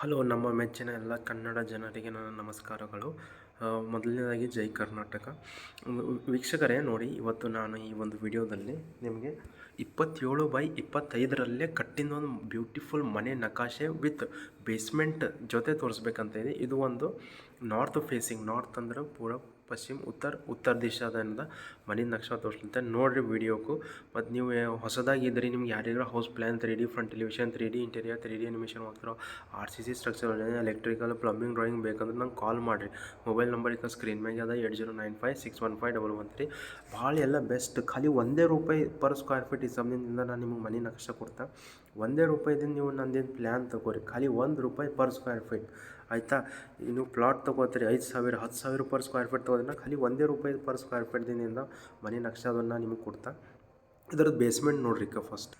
Hello, ನಮ್ಮ ಮೆಚ್ಚಿನ ಎಲ್ಲ ಕನ್ನಡ ಜನರಿಗೆ ನನ್ನ ನಮಸ್ಕಾರಗಳು. ಮೊದಲನೇದಾಗಿ ಜೈ ಕರ್ನಾಟಕ. ವೀಕ್ಷಕರೇ, ನೋಡಿ, ಇವತ್ತು ನಾನು ಈ ಒಂದು ವಿಡಿಯೋದಲ್ಲಿ ನಿಮಗೆ ಇಪ್ಪತ್ತೇಳು ಬೈ ಇಪ್ಪತ್ತೈದರಲ್ಲೇ ಕಟ್ಟಿನ ಒಂದು ಬ್ಯೂಟಿಫುಲ್ ಮನೆ ನಕಾಶೆ ವಿತ್ ಬೇಸ್ಮೆಂಟ್ ಜೊತೆ ತೋರಿಸ್ಬೇಕಂತ ಇದೆ. ಇದು ಒಂದು ನಾರ್ತ್ ಫೇಸಿಂಗ್, ನಾರ್ತ್ ಅಂದ್ರೆ ಪೂರ ಪಶ್ಚಿಮ, ಉತ್ತರ ಉತ್ತರ ದಿಶಾದಿಂದ ಮನೆ ನಕ್ಷೆ ತೋರಿಸ್ಲಂತೆ ನೋಡಿರಿ ವಿಡಿಯೋಕ್ಕೂ ಮತ್ತು ನೀವು ಹೊಸದಾಗಿ ಇದ್ರಿ, ನಿಮ್ಗೆ ಯಾರಿಗಾರ house plan three D front television three D interior three D animation ಹೋಗ್ತಾರೋ R C C structure electrical plumbing drawing ಬೇಕಂದ್ರೆ ನಂಗೆ ಕಾಲ್ ಮಾಡಿರಿ. ಮೊಬೈಲ್ ನಂಬರ್ ಈಗ ಸ್ಕ್ರೀನ್ ಮ್ಯಾಗೆ ಅದ, eight zero nine five six one five double one three. ಭಾಳ ಎಲ್ಲ best. ಖಾಲಿ ಒಂದೇ ರೂಪಾಯಿ ಪರ್ ಸ್ಕ್ವೇರ್ ಫೀಟ್ ಈ ನಾನು ನಿಮಗೆ ಮನೆ ನಕ್ಷೆ ಕೊಡ್ತಾ. ಒಂದೇ ರೂಪಾಯಿದಿಂದ ನೀವು ನಂದೇನು ಪ್ಲ್ಯಾನ್ ತಗೋರಿ. ಖಾಲಿ ಒಂದು ರೂಪಾಯಿ ಪರ್ ಸ್ಕ್ವೇರ್ ಫೀಟ್. ಆಯಿತಾ? ಇನ್ನು ಪ್ಲಾಟ್ ತೊಗೋತೀರಿ, ಐದು ಸಾವಿರ, ಹತ್ತು ಸಾವಿರ ಪರ್ ಸ್ಕ್ವೇರ್ ಫೀಟ್ ತೊಗೋದ್ರೆ ಖಾಲಿ ಒಂದೇ ರೂಪಾಯಿ ಪರ್ ಸ್ಕ್ವೇರ್ ಫೀಟ್ದಿಂದ ಮನೆ ನಕ್ಷೆ ಅದನ್ನು ನಿಮಗೆ ಕೊಡ್ತಾ. ಇದ್ರದ್ದು ಬೇಸ್ಮೆಂಟ್ ನೋಡ್ರಿ ಫಸ್ಟ್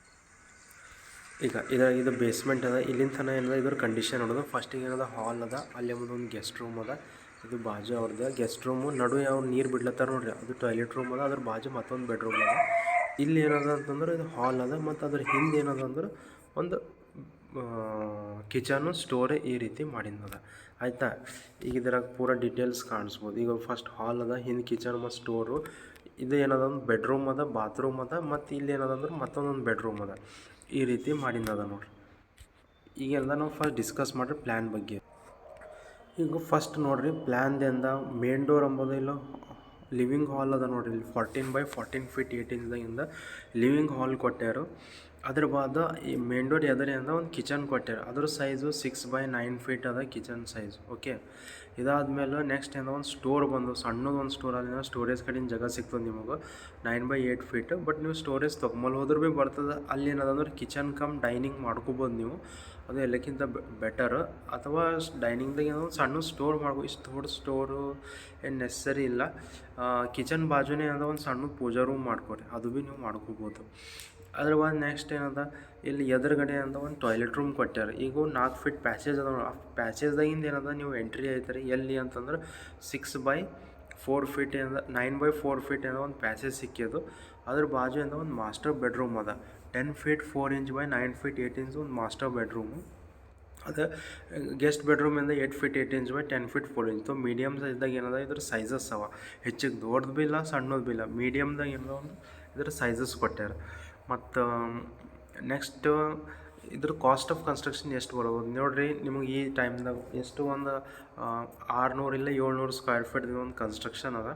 ಈಗ ಇದು ಇದು ಬೇಸ್ಮೆಂಟ್ ಅದ. ಇಲ್ಲಿಂದ ತನಕ ಏನದ, ಇದ್ರ ಕಂಡೀಷನ್ ನೋಡೋದು. ಫಸ್ಟಿಗೆ ಏನದ ಹಾಲ್ ಅದ. ಅಲ್ಲಿ ಒಂದು ಒಂದು ಗೆಸ್ಟ್ ರೂಮ್ ಅದ. ಇದು ಬಾಜು ಅವ್ರದ್ದು ಗೆಸ್ಟ್ ರೂಮು ನಡು ಯಾವ ನೀರು ಬಿಡ್ಲತ್ತಾರ ನೋಡ್ರಿ. ಅದು ಟಾಯ್ಲೆಟ್ ರೂಮ್ ಅದ, ಅದ್ರ ಬಾಜು ಮತ್ತೊಂದು ಬೆಡ್ರೂಮ್ ಅದ. ಇಲ್ಲಿ ಏನದ ಅಂತಂದ್ರೆ, ಇದು ಹಾಲ್ ಅದ, ಮತ್ತು ಅದ್ರ ಹಿಂದೆ ಏನದ ಅಂದ್ರೆ, ಒಂದು ಕಿಚನು ಸ್ಟೋರೇ ಈ ರೀತಿ ಮಾಡಿದ್ದದ ಆಯಿತಾ? ಈಗ ಇದ್ರಾಗ ಪೂರ ಡೀಟೇಲ್ಸ್ ಕಾಣಿಸ್ಬೋದು. ಈಗ ಫಸ್ಟ್ ಹಾಲ್ ಅದ, ಹಿಂದೆ ಕಿಚನ್ ಮತ್ತು ಸ್ಟೋರು ಇದು ಏನದ ಒಂದು ಬೆಡ್ರೂಮ್ ಅದ ಬಾತ್ರೂಮ್ ಅದ, ಮತ್ತು ಇಲ್ಲಿ ಏನದ ಅಂದ್ರೆ ಮತ್ತೊಂದೊಂದು ಬೆಡ್ರೂಮ್ ಅದ. ಈ ರೀತಿ ಮಾಡಿದ್ದದ ನೋಡ್ರಿ. ಈಗೆಲ್ಲ ನಾವು ಫಸ್ಟ್ ಡಿಸ್ಕಸ್ ಮಾಡ್ರಿ ಪ್ಲ್ಯಾನ್ ಬಗ್ಗೆ. ಈಗ ಫಸ್ಟ್ ನೋಡ್ರಿ ಪ್ಲ್ಯಾನ್ದಿಂದ ಮೇನ್ ಡೋರ್ ಅಂಬೋದು ಇಲ್ಲ ಲಿವಿಂಗ್ ಹಾಲ್ ಅದ ನೋಡ್ರಿ ಇಲ್ಲಿ. ಫಾರ್ಟೀನ್ ಬೈ ಫಾರ್ಟೀನ್ ಫೀಟ್ ಏಯ್ಟೀನ್ದಾಗಿಂದ ಲಿವಿಂಗ್ ಹಾಲ್ ಕೊಟ್ಟಾರು ಅದ್ರ ಬಾದ ಈ ಮೇನ್ ಡೋರ್ ಎದರಿಂದ ಒಂದು ಕಿಚನ್ ಕೊಟ್ಟಾರ. ಅದ್ರ size six by nine feet ಅದ ಕಿಚನ್ ಸೈಜ್ ಓಕೆ ಇದಾದ್ಮೇಲೆ ನೆಕ್ಸ್ಟ್ ಏನೋ ಒಂದು ಸ್ಟೋರ್ ಬಂದು, ಸಣ್ಣದು ಒಂದು ಸ್ಟೋರ್ ಅಲ್ಲಿ ಸ್ಟೋರೇಜ್ ಕಡಿನ ಜಾಗ ಸಿಗ್ತದೆ ನಿಮಗೆ. Nine by eight feet but ನೀವು ಸ್ಟೋರೇಜ್ ತೊಗೊಂಬಲ್ ಹೋದ್ರೂ ಭೀ ಬರ್ತದೆ. ಅಲ್ಲಿ ಏನದಂದ್ರೆ ಕಿಚನ್ ಕಮ್ ಡೈನಿಂಗ್ ಮಾಡ್ಕೋಬೋದು ನೀವು. ಅದು ಎಲ್ಲಕ್ಕಿಂತ ಬೆಟರ್ ಅಥವಾ ಡೈನಿಂಗ್ದಾಗ ಏನೋ ಸಣ್ಣ ಸ್ಟೋರ್ ಮಾಡ್ಕೊ, ಇಷ್ಟು ದೊಡ್ಡ ಸ್ಟೋರು ಏನು ನೆಸಸರಿ ಇಲ್ಲ. ಕಿಚನ್ ಬಾಜುನೇ ಏನದ ಒಂದು ಸಣ್ಣ ಪೂಜಾ ರೂಮ್ ಮಾಡ್ಕೊರಿ. ಅದು ಭೀ ನೀವು ಮಾಡ್ಕೋಬೋದು. ಅದ್ರ ಬಾದ್ ನೆಕ್ಸ್ಟ್ ಏನದ? ಇಲ್ಲಿ ಎದುರುಗಡೆ ಅಂತ ಒಂದು ಟಾಯ್ಲೆಟ್ ರೂಮ್ ಕೊಟ್ಟಾರ ಈಗ ನಾಲ್ಕು ಫೀಟ್ ಪ್ಯಾಸೇಜ್ ಅದ ಆ ಪ್ಯಾಸೇಜ್ದಾಗಿಂದ ಏನದ? ನೀವು ಎಂಟ್ರಿ ಆಯ್ತಾರೆ ಎಲ್ಲಿ ಅಂತಂದ್ರೆ ಸಿಕ್ಸ್ ಬೈ ಫೋರ್ ಫೀಟ್ ಏನದ ನೈನ್ ಬೈ ಫೋರ್ ಫೀಟ್ ಏನೋ ಒಂದು ಪ್ಯಾಸೇಜ್ ಸಿಕ್ಕಿದ್ದು. ಅದ್ರ ಬಾಜು ಏನೋ ಒಂದು ಮಾಸ್ಟರ್ ಬೆಡ್ರೂಮ್ ಅದ. Ten feet four inch by nine feet eight inch ಒಂದು ಮಾಸ್ಟರ್ ಬೆಡ್ರೂಮು ಅದು guest ಬೆಡ್ರೂಮಿಂದ eight feet eight inch by ten feet four inch medium ಸೈಜ್ದಾಗ ಏನದ? ಇದ್ರ ಸೈಜಸ್ ಅವ. ಹೆಚ್ಚಿಗೆ ದೊಡ್ಡದು ಬಿ ಇಲ್ಲ, ಸಣ್ಣದು ಬಿ ಇಲ್ಲ. ಮೀಡಿಯಮ್ದಾಗ ಏನೋ ಒಂದು ಇದ್ರ ಸೈಜಸ್ ಕೊಟ್ಟಾರ ಮತ್ತು ನೆಕ್ಸ್ಟ್ ಇದ್ರ ಕಾಸ್ಟ್ ಆಫ್ ಕನ್ಸ್ಟ್ರಕ್ಷನ್ ಎಷ್ಟು ಬರ್ಬೋದು ನೋಡಿರಿ, ನಿಮಗೆ ಈ ಟೈಮ್ದಾಗ ಎಷ್ಟು ಒಂದು ಆರುನೂರು ಇಲ್ಲ ಏಳ್ನೂರು ಸ್ಕ್ವೇರ್ ಫೀಟ್ ಒಂದು ಕನ್ಸ್ಟ್ರಕ್ಷನ್ ಅದ.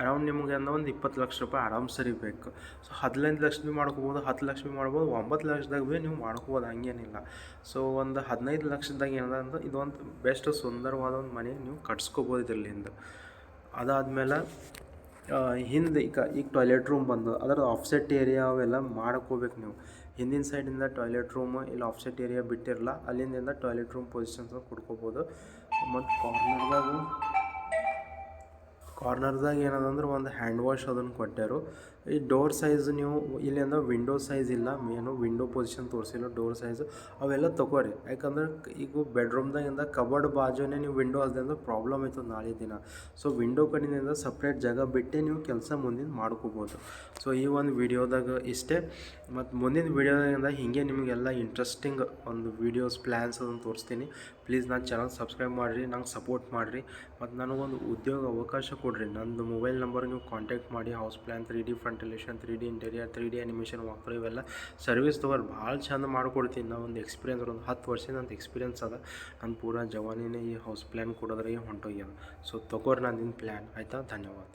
ಅರೌಂಡ್ ನಿಮಗೆ ಅಂದ ಒಂದು ಇಪ್ಪತ್ತು ಲಕ್ಷ ರೂಪಾಯಿ ಆರಾಮ್ ಸರಿ ಬೇಕು. ಸೊ ಹದಿನೈದು ಲಕ್ಷ ಭೀ ಮಾಡ್ಕೋಬೋದು ಹತ್ತು ಲಕ್ಷ ಭೀ ಮಾಡ್ಬೋದು ಒಂಬತ್ತು ಲಕ್ಷದಾಗ ಭೀ ನೀವು ಮಾಡ್ಕೋಬೋದು ಹಂಗೇನಿಲ್ಲ. ಸೊ ಒಂದು ಹದಿನೈದು ಲಕ್ಷದಾಗ ಏನದ ಅಂದ್ರೆ ಇದೊಂದು ಬೆಸ್ಟ್ ಸುಂದರವಾದ ಒಂದು ಮನೆ ನೀವು ಕಟ್ಸ್ಕೋಬೋದು ಇದರಲ್ಲಿಂದ. ಅದಾದಮೇಲೆ ಹಿಂದೆ ಈಗ ಈಗ ಟಾಯ್ಲೆಟ್ ರೂಮ್ ಬಂದು, ಅದರ ಆಫ್ಸೆಟ್ ಏರಿಯಾ ಅವೆಲ್ಲ ಮಾಡ್ಕೋಬೇಕು ನೀವು. ಹಿಂದಿನ ಸೈಡಿಂದ ಟಾಯ್ಲೆಟ್ ರೂಮ್ ಇಲ್ಲ ಆಫ್ಸೆಟ್ ಏರಿಯಾ ಬಿಟ್ಟಿರಲ್ಲ, ಅಲ್ಲಿಂದ ಟಾಯ್ಲೆಟ್ ರೂಮ್ ಪೊಸಿಷನ್ಸ್ ಕೊಡ್ಕೋಬೋದು ಮತ್ತು ಕಾರ್ನರ್ದಾಗ ಕಾರ್ನರ್ದಾಗ ಏನದಂದ್ರೆ ಒಂದು ಹ್ಯಾಂಡ್ ವಾಶ್ ಅದನ್ನು ಕೊಟ್ಟಾರು ಈ ಡೋರ್ ಸೈಜ್ ನೀವು ಇಲ್ಲಿ ಅಂದ್ರೆ ವಿಂಡೋ ಸೈಜ್ ಇಲ್ಲ ಮೇನು ವಿಂಡೋ ಪೊಸಿಷನ್ ತೋರಿಸಿಲ್ಲ, ಡೋರ್ ಸೈಜ್ ಅವೆಲ್ಲ ತಗೋರಿ ಯಾಕಂದ್ರೆ ಈಗ ಬೆಡ್ರೂಮ್ದಾಗಿಂದ ಕಬರ್ಡ್ ಬಾಜುನೇ ನೀವು ವಿಂಡೋ ಅದ್ರಿಂದ ಪ್ರಾಬ್ಲಮ್ ಆಯ್ತದೆ ನಾಳೆ ದಿನ. ಸೊ ವಿಂಡೋ ಕಡೆಯಿಂದ ಸಪ್ರೇಟ್ ಜಾಗ ಬಿಟ್ಟೆ ನೀವು ಕೆಲಸ ಮುಂದಿನ ಮಾಡ್ಕೋಬೋದು. ಸೊ ಈ ಒಂದು ವಿಡಿಯೋದಾಗ ಇಷ್ಟೇ. ಮತ್ತು ಮುಂದಿನ ವಿಡಿಯೋದಾಗಿಂದ ಹೀಗೆ ನಿಮಗೆಲ್ಲ ಇಂಟ್ರೆಸ್ಟಿಂಗ್ ಒಂದು ವಿಡಿಯೋಸ್ ಪ್ಲ್ಯಾನ್ಸ್ ಅದನ್ನು ತೋರಿಸ್ತೀನಿ. ಪ್ಲೀಸ್ ನನ್ನ ಚಾನಲ್ ಸಬ್ಸ್ಕ್ರೈಬ್ ಮಾಡಿರಿ, ನಂಗೆ ಸಪೋರ್ಟ್ ಮಾಡಿರಿ. ಮತ್ತು ನನಗೊಂದು ಉದ್ಯೋಗ ಅವಕಾಶ ಕೊಡಿರಿ. ನಂದು ಮೊಬೈಲ್ ನಂಬರ್ ನೀವು ಕಾಂಟ್ಯಾಕ್ಟ್ ಮಾಡಿ house plan three D front elevation three D interior three D animation walker ಇವೆಲ್ಲ ಸರ್ವಿಸ್ ತೊಗೊಂಡು ಭಾಳ ಚಂದ ಮಾಡ್ಕೊಡ್ತೀನಿ. ನಾವು ಒಂದು ಎಕ್ಸ್ಪೀರಿಯನ್ಸ್ ಒಂದು ಹತ್ತು ವರ್ಷದ ಅಂತ ಎಕ್ಸ್ಪೀರಿಯನ್ಸ್ ಅದ. ನನ್ನ ಪೂರಾ ಜವಾನಿನೇ ಈ ಹೌಸ್ ಪ್ಲ್ಯಾನ್ ಕೊಡೋದ್ರಾಗೆ ಹೊಂಟೋಗ್ಯದ ಸೊ ತೊಗೊರಿ ನಂದಿನ ಪ್ಲ್ಯಾನ್ ಆಯಿತಾ? ಧನ್ಯವಾದ.